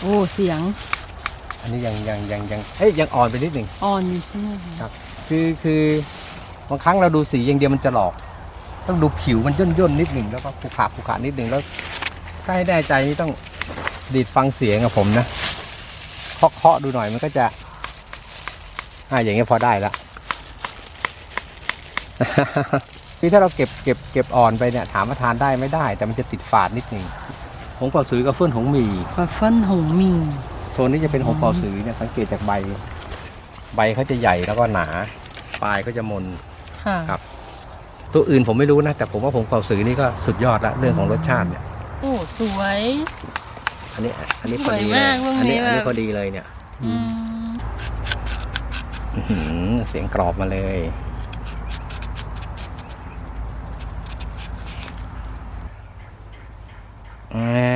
โอ้เสียงอันนี้ยังยังยังยังเอ้ยยังอ่อนไปนิดหนึ่งอ่อนอยู่ใช่ไหมคะครับ คือคือบางครั้งเราดูสีอย่างเดียวมันจะหลอก ต้องดูผิวมันย่นย่นๆนิดหนึ่งแล้วก็ผูกขาผูกขานิดหนึ่งแล้วถ้าให้แน่ใจนี่ต้องดีดฟังเสียงกับผมนะเคาะเคาะดูหน่อยมันก็จะอ่าอย่างเงี้ยพอได้ละคือถ้าเราเก็บเก็บเก็บอ่อนไปเนี่ยถามว่าทานได้ไม่ได้ แต่มันจะติดฝาดนิดหนึ่ง หงเป่าสือกับเฟื่อนหงหมีปลาเฟิ่นหงมีโซนนี้จะเป็นหงเป่าสือเนี่ยสังเกตจากใบ ใบเขาจะใหญ่แล้วก็หนา ปลายก็จะมนค่ะครับ ตัวอื่นผมไม่รู้นะแต่ผมว่าผงเป่าสือนี่ก็สุดยอดละเรื่องของรสชาติเนี่ยโอ้สวย อันนี้อันนี้พอดีสวยเลมายกตรงอันนี้นี้อันนี้แบบพอดีเลยเนี่ยอืมอื้อหือเสียงกรอบมาเลยอ่า